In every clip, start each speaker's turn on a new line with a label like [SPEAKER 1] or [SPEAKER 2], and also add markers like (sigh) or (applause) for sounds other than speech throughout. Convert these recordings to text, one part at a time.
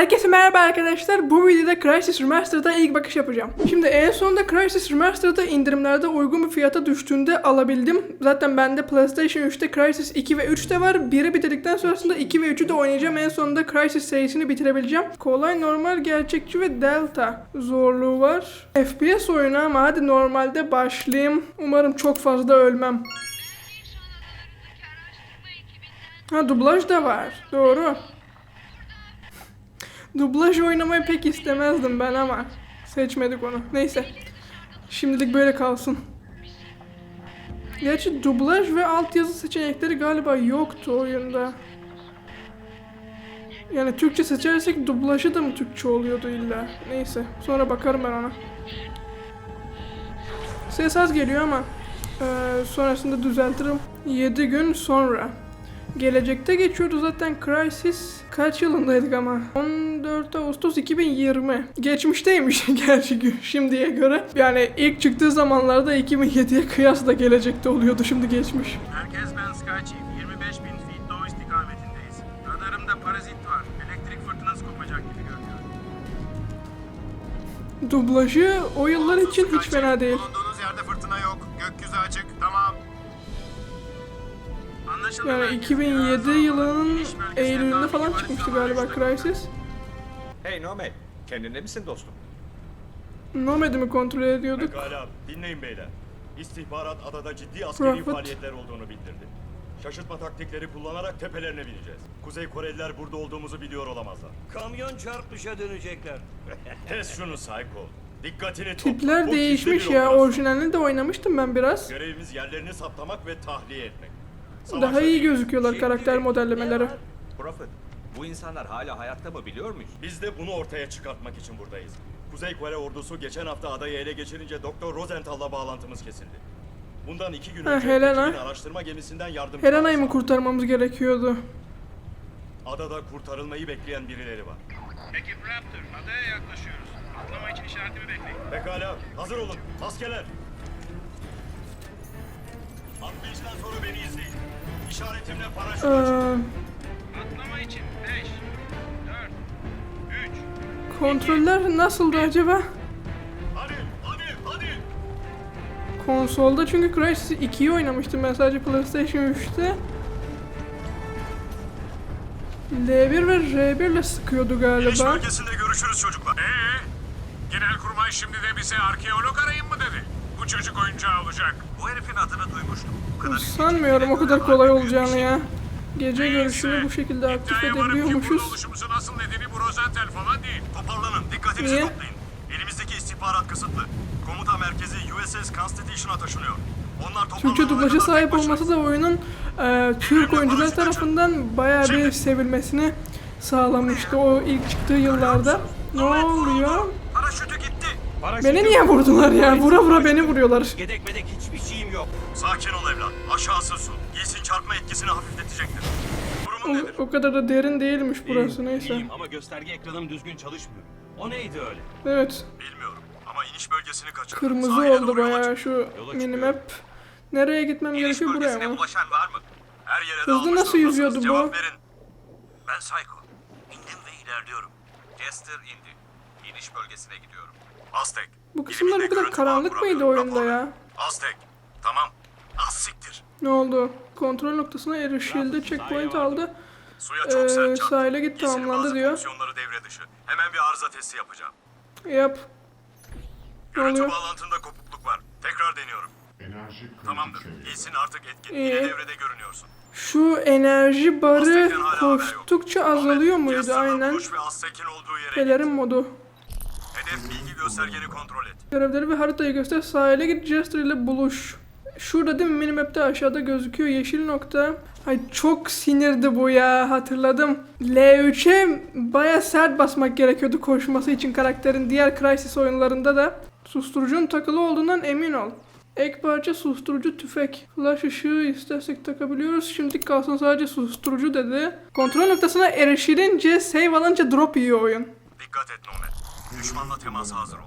[SPEAKER 1] Herkese merhaba arkadaşlar. Bu videoda Crysis Remastered'a ilk bakış yapacağım. Şimdi en sonunda Crysis Remastered'da indirimlerde uygun bir fiyata düştüğünde alabildim. Zaten bende PlayStation 3'te Crysis 2 ve 3 de var. 1'i bitirdikten sonrasında 2 ve 3'ü de oynayacağım. En sonunda Crysis serisini bitirebileceğim. Kolay, normal, gerçekçi ve delta zorluğu var. FPS oyunu ama hadi normalde başlayayım. Umarım çok fazla ölmem. Ha dublaj da var. Doğru. Dublaj oynamayı pek istemezdim ben ama seçmedik onu. Neyse. Şimdilik böyle kalsın. Gerçi dublaj ve altyazı seçenekleri galiba yoktu oyunda. Yani Türkçe seçersek dublajı da mı Türkçe oluyordu illa? Neyse. Sonra bakarım ben ona. Ses az geliyor ama eee, sonrasında düzeltirim. 7 gün sonra. Gelecekte geçiyordu zaten Crysis. Kaç yılındaydık ama? 14 Ağustos 2020. Geçmişteymiş (laughs) gerçi şimdiye göre. Yani ilk çıktığı zamanlarda 2007'ye kıyasla gelecekte oluyordu şimdi geçmiş.
[SPEAKER 2] Herkes ben Sky Chief. 25 bin feet doğu istikametindeyiz. Radarımda parazit var. Elektrik fırtınası kopacak gibi görünüyor.
[SPEAKER 1] Dublajı o yıllar için hiç fena değil.
[SPEAKER 2] Bulunduğunuz yerde fırtına yok. Gökyüzü açık. Tamam.
[SPEAKER 1] Yani
[SPEAKER 2] merkez.
[SPEAKER 1] 2007
[SPEAKER 2] Biraz
[SPEAKER 1] yılının Eylül'ünde falan çıkmıştı galiba. Crysis.
[SPEAKER 3] Hey Nomad, kendinde misin dostum?
[SPEAKER 1] Nomad'i mi kontrol ediyorduk?
[SPEAKER 4] Pekala, dinleyin beyler. İstihbarat adada ciddi askeri
[SPEAKER 1] Prophet.
[SPEAKER 4] faaliyetler olduğunu bildirdi. Şaşırtma taktikleri kullanarak tepelerine bineceğiz. Kuzey Koreliler burada olduğumuzu biliyor olamazlar.
[SPEAKER 5] Kamyon çarpmışa dönecekler. (laughs)
[SPEAKER 4] Kes şunu Psycho. Dikkatini topla.
[SPEAKER 1] Tipler değişmiş ya. Orijinalini de oynamıştım ben biraz.
[SPEAKER 4] Görevimiz yerlerini saptamak ve tahliye etmek.
[SPEAKER 1] Daha iyi gözüküyorlar karakter modellemeleri.
[SPEAKER 3] Prophet, bu insanlar hala hayatta mı biliyor muyuz?
[SPEAKER 4] Biz de bunu ortaya çıkartmak için buradayız. Kuzey Kore ordusu geçen hafta adayı ele geçirince Doktor Rosenthal'la bağlantımız kesildi. Bundan iki gün
[SPEAKER 1] Ha,
[SPEAKER 4] önce
[SPEAKER 1] Helena.
[SPEAKER 4] ekibin araştırma gemisinden yardım
[SPEAKER 1] Helena'yı mı kurtarmamız gerekiyordu?
[SPEAKER 4] Adada kurtarılmayı bekleyen birileri var.
[SPEAKER 2] Ekip Raptor. Adaya yaklaşıyoruz. Atlama için işaretimi bekleyin.
[SPEAKER 4] Pekala, hazır olun. Maskeler. Atlayıştan sonra beni izleyin. İşaretimle paraşüt
[SPEAKER 1] Ee.
[SPEAKER 2] Atlama için 5, 4, 3,
[SPEAKER 1] kontroller nasıldı acaba?
[SPEAKER 4] Hadi, hadi, hadi.
[SPEAKER 1] Konsolda çünkü Crysis 2'yi oynamıştım ben sadece PlayStation 3'te. L1 ve R1 ile sıkıyordu galiba.
[SPEAKER 4] bölgesinde görüşürüz çocuklar.
[SPEAKER 6] Ee, Genelkurmay şimdi de bize arkeolog arayın mı dedi? Bu çocuk oyuncağı olacak.
[SPEAKER 4] Bu herifin adını duymuştum. Bu kadar
[SPEAKER 1] Sanmıyorum o kadar kolay olacağını ya. Gece görüşünü bu şekilde aktif
[SPEAKER 6] iddiaya varım ki burada
[SPEAKER 1] edebiliyormuşuz.
[SPEAKER 6] oluşumuzun asıl nedeni bu Rosenthal falan değil.
[SPEAKER 4] Toparlanın, dikkatinizi
[SPEAKER 1] Niye?
[SPEAKER 4] toplayın. Elimizdeki istihbarat kısıtlı. Komuta merkezi USS Constitution'a taşınıyor. Onlar
[SPEAKER 1] Türkçe
[SPEAKER 4] toparlanana
[SPEAKER 1] dublaja
[SPEAKER 4] kadar
[SPEAKER 1] sahip
[SPEAKER 4] tek başına-
[SPEAKER 1] olması da oyunun e, Türk oyuncular tarafından bayağı bir sevilmesini sağlamıştı o ilk çıktığı yıllarda. Ne oluyor?
[SPEAKER 4] Paraşütü gitti.
[SPEAKER 1] Beni niye vurdular ya? Vura vura beni vuruyorlar.
[SPEAKER 5] Gedek medek hiçbir şeyim yok.
[SPEAKER 4] Sakin ol evlat. Aşağısı su. Giysin çarpma etkisini hafifletecektir. Durumun nedir?
[SPEAKER 1] O, o kadar da derin değilmiş burası neyse.
[SPEAKER 5] İyiyim ama gösterge ekranım düzgün çalışmıyor. O neydi öyle?
[SPEAKER 1] Evet.
[SPEAKER 4] Bilmiyorum ama iniş bölgesini kaçırdım.
[SPEAKER 1] Kırmızı
[SPEAKER 4] Sahile
[SPEAKER 1] oldu bayağı şu minimap. Nereye gitmem
[SPEAKER 4] İniş
[SPEAKER 1] gerekiyor buraya
[SPEAKER 4] bölgesine
[SPEAKER 1] mı?
[SPEAKER 4] ulaşan var mı? Her yere
[SPEAKER 1] Hızlı
[SPEAKER 4] dağılmış
[SPEAKER 1] nasıl
[SPEAKER 4] durumdasınız.
[SPEAKER 1] yüzüyordu bu?
[SPEAKER 4] Cevap verin. Ben Psycho. İndim ve ilerliyorum.
[SPEAKER 3] Jester indi. İniş bölgesine gidiyorum.
[SPEAKER 4] Aztek.
[SPEAKER 1] Bu kısımlar bu kadar karanlık mıydı oyunda ya?
[SPEAKER 4] Aztek. Tamam. Az siktir.
[SPEAKER 1] Ne oldu? Kontrol noktasına erişildi. Checkpoint aldı.
[SPEAKER 4] Suya çok
[SPEAKER 1] Ee,
[SPEAKER 4] sert çarptı.
[SPEAKER 1] sahile git
[SPEAKER 4] Giysinin
[SPEAKER 1] tamamlandı
[SPEAKER 4] bazı
[SPEAKER 1] diyor.
[SPEAKER 4] fonksiyonları devre dışı. Hemen bir arıza testi yapacağım.
[SPEAKER 1] Yap. Ne
[SPEAKER 4] Görüntü
[SPEAKER 1] oluyor?
[SPEAKER 4] bağlantında kopukluk var. Tekrar deniyorum.
[SPEAKER 7] Enerji
[SPEAKER 4] Tamamdır. Giysin artık etkin.
[SPEAKER 1] İyi.
[SPEAKER 4] Yine devrede görünüyorsun.
[SPEAKER 1] Şu enerji barı koştukça azalıyor muydu? Aynen. Pelerin modu.
[SPEAKER 4] Göstergeni kontrol et.
[SPEAKER 1] Görevleri ve haritayı göster. Sahile git Jester ile buluş. Şurada değil mi minimap'te aşağıda gözüküyor yeşil nokta. Ay çok sinirdi bu ya hatırladım. L3'e baya sert basmak gerekiyordu koşması için karakterin diğer Crysis oyunlarında da. Susturucunun takılı olduğundan emin ol. Ek parça susturucu tüfek. Flash ışığı istersek takabiliyoruz. Şimdilik kalsın sadece susturucu dedi. Kontrol noktasına erişilince save alınca drop yiyor oyun.
[SPEAKER 4] Dikkat et. Düşmanla temasa hazır ol.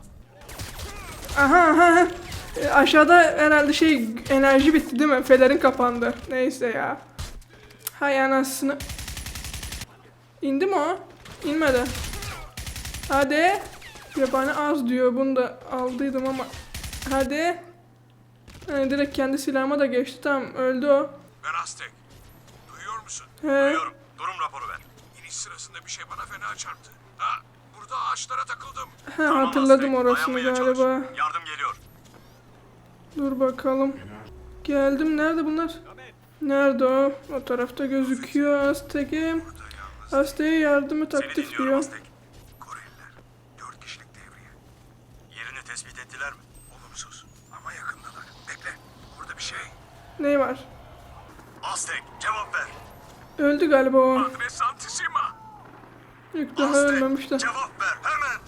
[SPEAKER 1] Aha aha. E, aşağıda herhalde şey enerji bitti değil mi? Felerin kapandı. Neyse ya. Hay anasını. İndi mi o? İnmedi. Hadi. Yabani az diyor. Bunu da aldıydım ama. Hadi. Yani direkt kendi silahıma da geçti. Tamam öldü o.
[SPEAKER 6] Ben Aztek. Duyuyor musun?
[SPEAKER 1] He.
[SPEAKER 6] Duyuyorum. Durum raporu ver. İniş sırasında bir şey bana fena çarptı. Ha, burada ağaçlara takıldım. (laughs)
[SPEAKER 1] Ha, hatırladım
[SPEAKER 4] Aztek,
[SPEAKER 1] orasını
[SPEAKER 4] dayanmaya çalış.
[SPEAKER 1] galiba.
[SPEAKER 4] Yardım geliyor.
[SPEAKER 1] Dur bakalım. Geldim. Nerede bunlar? Nerede o? O tarafta gözüküyor Aztek'e. Aztek'e yardımı
[SPEAKER 4] dinliyorum
[SPEAKER 1] diyor.
[SPEAKER 4] Aztek.
[SPEAKER 6] Koreliler. Dört kişilik devriye.
[SPEAKER 4] Yerini tespit ettiler mi?
[SPEAKER 6] Olumsuz. Ama yakındalar. Bekle. Burada bir şey.
[SPEAKER 1] Ne var?
[SPEAKER 4] Aztek cevap ver.
[SPEAKER 1] Öldü galiba o.
[SPEAKER 6] Adres Antisima.
[SPEAKER 1] Yok daha
[SPEAKER 4] Aztek
[SPEAKER 1] ölmemiş de.
[SPEAKER 4] cevap ver hemen.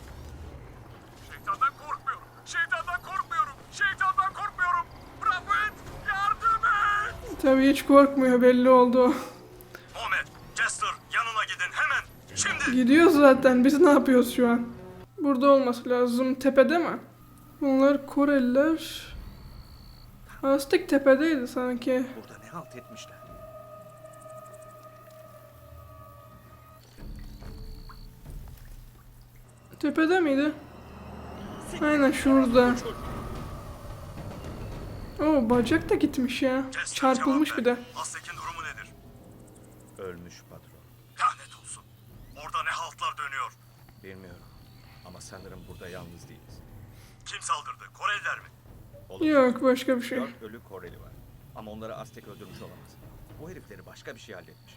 [SPEAKER 6] Şeytandan korkmuyorum. Şeytandan korkmuyorum. Şeytandan korkmuyorum. Prophet yardım et.
[SPEAKER 1] Tabii hiç korkmuyor belli oldu.
[SPEAKER 4] Ahmet, Jester yanına gidin hemen. Şimdi.
[SPEAKER 1] Gidiyor zaten. Biz ne yapıyoruz şu an? Burada olması lazım. Tepede mi? Bunlar Koreliler. Aztek tepedeydi sanki.
[SPEAKER 3] Burada ne halt etmişler?
[SPEAKER 1] Tepede miydi? Aynen şurada. Oo bacak da gitmiş ya. Çarpılmış bir de.
[SPEAKER 4] Aztek'in durumu nedir?
[SPEAKER 3] Ölmüş patron.
[SPEAKER 4] Lanet olsun. Orada ne haltlar dönüyor.
[SPEAKER 3] Bilmiyorum. Ama sanırım burada yalnız değiliz.
[SPEAKER 4] Kim saldırdı? Koreliler mi?
[SPEAKER 3] Olur.
[SPEAKER 1] Yok başka bir şey.
[SPEAKER 3] Dört ölü Koreli var. Ama onları Aztek öldürmüş olamaz. Bu herifleri başka bir şey halletmiş.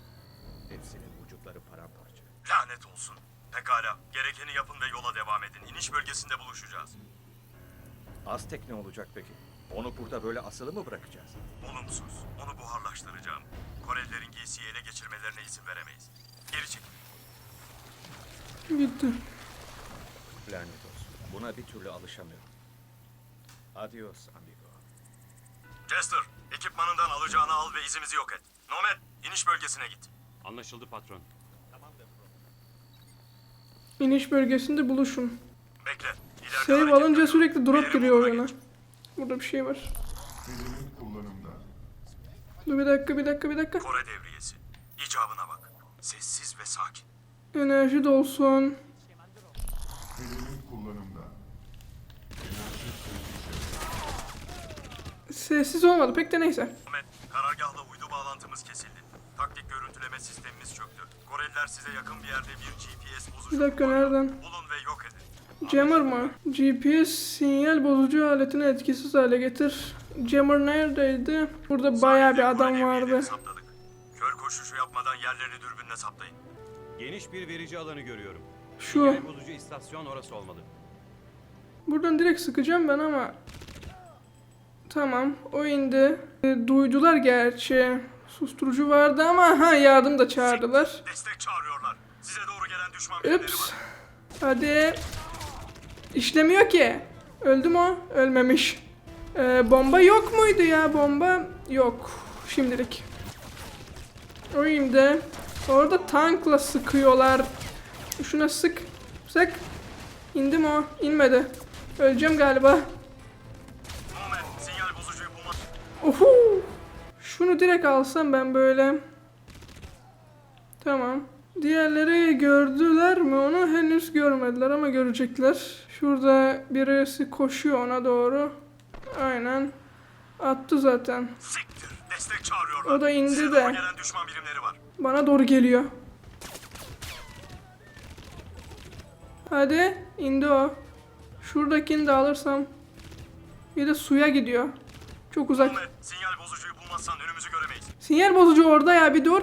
[SPEAKER 3] Hepsinin vücutları paramparça.
[SPEAKER 4] Lanet olsun. Pekala. Gerekeni yapın ve yola devam edin. İniş bölgesinde buluşacağız.
[SPEAKER 3] Aztek ne olacak peki? Onu burada böyle asılı mı bırakacağız?
[SPEAKER 4] Olumsuz. Onu buharlaştıracağım. Korelilerin giysiyi ele geçirmelerine izin veremeyiz. Geri çekil.
[SPEAKER 1] Gitti.
[SPEAKER 3] Lanet olsun. Buna bir türlü alışamıyorum. Adios amigo.
[SPEAKER 4] Jester, ekipmanından alacağını al ve izimizi yok et. Nomad, iniş bölgesine git.
[SPEAKER 5] Anlaşıldı patron.
[SPEAKER 1] İniş bölgesinde buluşun.
[SPEAKER 4] Bekle.
[SPEAKER 1] Save alınca sürekli drop giriyor oyuna. Burada bir şey var. Dur bir dakika bir dakika bir dakika.
[SPEAKER 4] Kore devriyesi. İcabına bak. Sessiz ve sakin.
[SPEAKER 1] Enerji dolsun. Sessiz olmadı pek de neyse.
[SPEAKER 4] Nomad, karargahla uydu bağlantımız kesildi. Taktik görüntüleme sistemimiz çöktü. Koreliler size yakın bir yerde bir GPS bozucu
[SPEAKER 1] Bir dakika
[SPEAKER 4] kullanıyor.
[SPEAKER 1] nereden?
[SPEAKER 4] Bulun ve yok edin.
[SPEAKER 1] Jammer mı? GPS sinyal bozucu aletini etkisiz hale getir. Jammer neredeydi? Burada bayağı bir
[SPEAKER 4] Sahilde
[SPEAKER 1] adam
[SPEAKER 4] Kore devriyeleri
[SPEAKER 1] vardı.
[SPEAKER 4] Saptadık. Kör koşuşu yapmadan yerlerini dürbünle saptayın.
[SPEAKER 5] Geniş bir verici alanı görüyorum.
[SPEAKER 1] Şu.
[SPEAKER 5] Sinyal bozucu istasyon orası olmalı.
[SPEAKER 1] Buradan direkt sıkacağım ben ama. Tamam o indi. E, duydular gerçi. Susturucu vardı ama ha yardım da çağırdılar.
[SPEAKER 4] Destek çağırıyorlar. Size doğru gelen düşman var.
[SPEAKER 1] Hadi. İşlemiyor ki. Öldü mü? Ölmemiş. Ee, bomba yok muydu ya? Bomba yok. Şimdilik. O indi. Orada tankla sıkıyorlar. Şuna sık. Sık. İndi mi o? İnmedi. Öleceğim galiba.
[SPEAKER 4] Nomad,
[SPEAKER 1] Şunu direkt alsam ben böyle. Tamam. Diğerleri gördüler mi onu? Henüz görmediler ama görecekler. Şurada birisi koşuyor ona doğru. Aynen. Attı zaten.
[SPEAKER 4] Siktir. Destek çağırıyorlar.
[SPEAKER 1] O da indi
[SPEAKER 4] Size
[SPEAKER 1] de.
[SPEAKER 4] doğru gelen düşman birimleri var.
[SPEAKER 1] Bana doğru geliyor. Hadi indi o. Şuradakini de alırsam. Bir de suya gidiyor. Çok uzak.
[SPEAKER 4] Sinyal bozucuyu bulmazsan önümüzü göremeyiz.
[SPEAKER 1] Sinyal bozucu orada ya bir dur.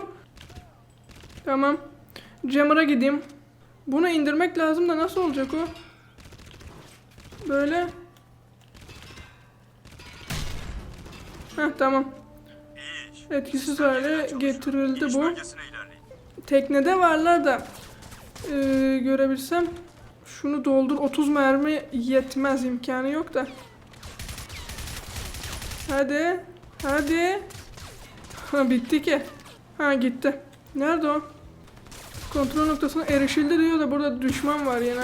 [SPEAKER 1] Tamam. Jammer'a gideyim. Bunu indirmek lazım da nasıl olacak o? Böyle. Heh tamam. Etkisiz hale getirildi bu. Teknede varlar da eee, görebilsem şunu doldur 30 mermi yetmez imkanı yok da. Hadi. Hadi. Ha bitti ki. Ha gitti. Nerede o? Kontrol noktasına erişildi diyor da burada düşman var yine.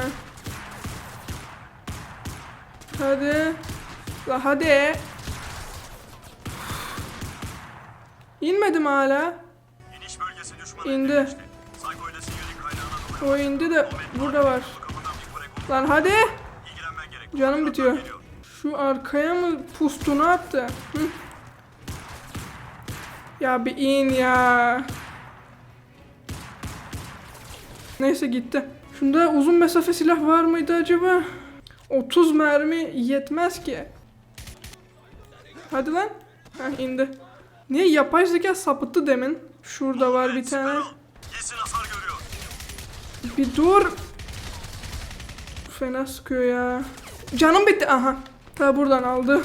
[SPEAKER 1] Hadi. La hadi. İnmedim hala.
[SPEAKER 4] İniş bölgesi düşman
[SPEAKER 1] İndi. O indi de burada var. Lan hadi. Canım bitiyor. Şu arkaya mı pustunu attı? Hı. Ya bir in ya. Neyse gitti. Şunda uzun mesafe silah var mıydı acaba? 30 mermi yetmez ki. Hadi lan. Heh indi. Niye yapay zeka sapıttı demin? Şurada var bir tane. Bir dur. Fena sıkıyor ya. Canım bitti. Aha. Ta buradan aldı.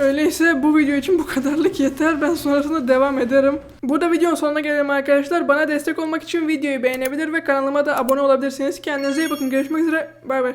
[SPEAKER 1] Öyleyse bu video için bu kadarlık yeter. Ben sonrasında devam ederim. Burada videonun sonuna gelelim arkadaşlar. Bana destek olmak için videoyu beğenebilir ve kanalıma da abone olabilirsiniz. Kendinize iyi bakın. Görüşmek üzere. Bay bay.